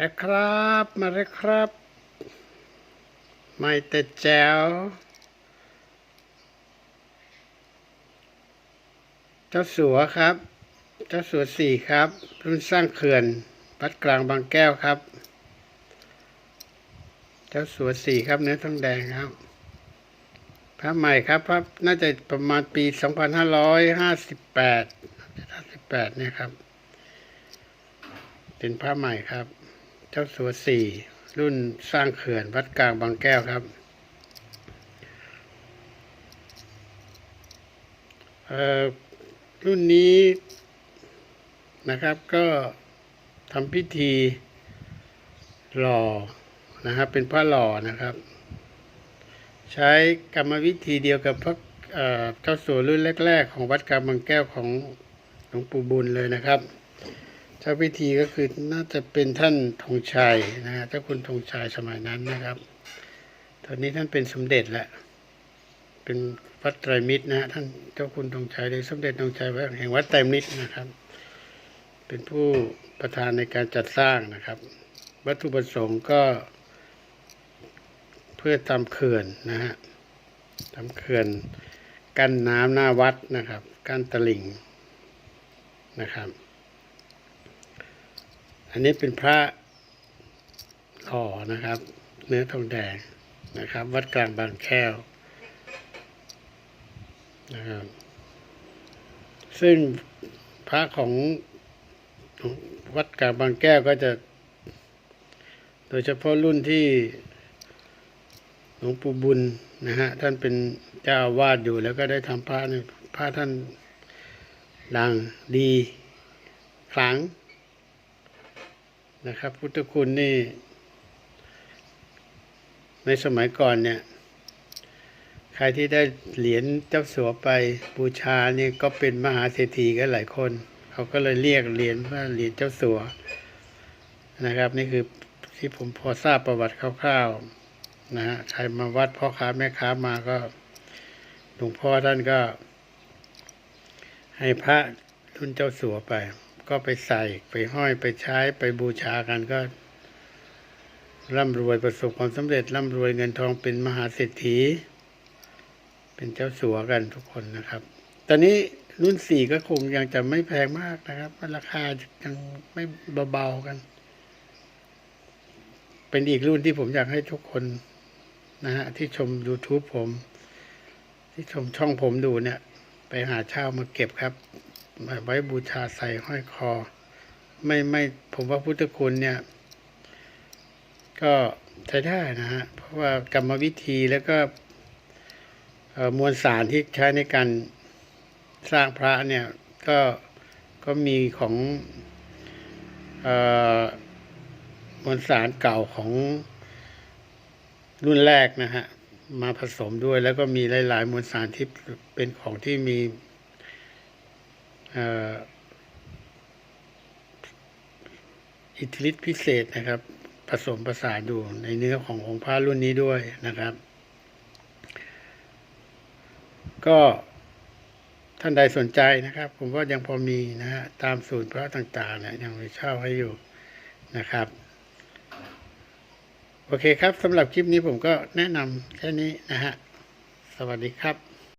เลยครับ มาเลยครับ ไม่แต่แจ๋วเจ้าสัวครับ เจ้าสัวสี่ครับ รุ่นสร้างเขื่อนวัดกลางบางแก้วครับ เจ้าสัวสี่ครับเนื้อทองแดงครับพระใหม่ครับพระน่าจะประมาณปีสองพันห้าร้อยห้าสิบแปดห้าสิบแปดเนี่ยครับ เป็นผ้าใหม่ครับ เจ้าสัวสี่รุ่นสร้างเขื่อนวัดกลางบางแก้วครับ รุ่นนี้นะครับก็ทำพิธีหล่อนะครับเป็นผ้าหล่อนะครับ ใช้กรรมวิธีเดียวกับพระเจ้าสัวรุ่นแรก ๆ ของวัดกลางบางแก้วของหลวงปู่บุญเลยนะครับ จ้าพิธีก็คือน่าจะเป็นท่านธงชัยนะฮะเจ้าคุณธงชัยสมัยนั้นนะครับ ตอนนี้ท่านเป็นสมเด็จแล้วเป็นวัดไตรมิตรนะฮะท่านเจ้าคุณธงชัยหรือสมเด็จธงชัยแห่งวัดไตรมิตรนะครับ เป็นผู้ประธานในการจัดสร้างนะครับ วัตถุประสงค์ก็ เพื่อทำเขื่อนนะฮะทำเขื่อนกั้นน้ำหน้าวัดนะครับ กั้นตลิ่งนะครับ อันนี้เป็นพระหล่อนะครับ เนื้อทองแดงนะครับ วัดกลางบางแก้วนะครับซึ่งพระของวัดกลางบางแก้วก็จะ โดยเฉพาะรุ่นที่หลวงปู่บุญนะฮะท่านเป็นเจ้าวาดอยู่แล้วก็ได้ทำพระเนี่ยพระท่านดังดีขลัง นะครับ พุทธคุณนี่ ในสมัยก่อนเนี่ย ใครที่ได้เหรียญเจ้าสัวไปบูชาเนี่ยก็เป็นมหาเศรษฐีกันหลายคน เขาก็เลยเรียกเหรียญว่าเหรียญเจ้าสัวนะครับ นี่คือที่ผมพอทราบประวัติคร่าวๆนะฮะใครมาวัดพ่อค้าแม่ค้ามาก็หลวงพ่อท่านก็ ให้พระรุ่นเจ้าสัวไป ก็ไปใส่ไปห้อยไปใช้ไปบูชากันก็ ร่ำรวยประสบความสำเร็จ ร่ำรวยเงินทองเป็นมหาเศรษฐี เป็นเจ้าสัวกันทุกคนนะครับ ตอนนี้รุ่นสี่ก็คงยังจะไม่แพงมากนะครับราคายังไม่เบาๆกัน เป็นอีกรุ่นที่ผมอยากให้ทุกคนนะฮะที่ชม YouTube ผม ที่ชมช่องผมดูเนี่ย ไปหาเช่ามาเก็บครับ ไว้บูชาใส่ห้อยคอ ไม่ไม่ผมว่าพุทธคุณเนี่ย ก็ใช้ได้นะฮะ เพราะว่ากรรมวิธีแล้วก็มวลสารที่ใช้ในการสร้างพระเนี่ย ก็ก็มีของออมวลสารเก่าของรุ่นแรกนะฮะ มาผสมด้วยแล้วก็มีหลาย ๆ มวลสารที่เป็นของที่มี อิทธิฤทธิพิเศษนะครับ ผสมผสานอยู่ในเนื้อขององค์พระรุ่นนี้ด้วยนะครับ ก็ท่านใดสนใจนะครับ ผมว่ายังพอมีนะฮะตามศูนย์พระต่างๆเนี่ยยังมีเช่าให้อยู่นะครับ โอเคครับสำหรับคลิปนี้ผมก็แนะนำแค่นี้นะฮะ สวัสดีครับ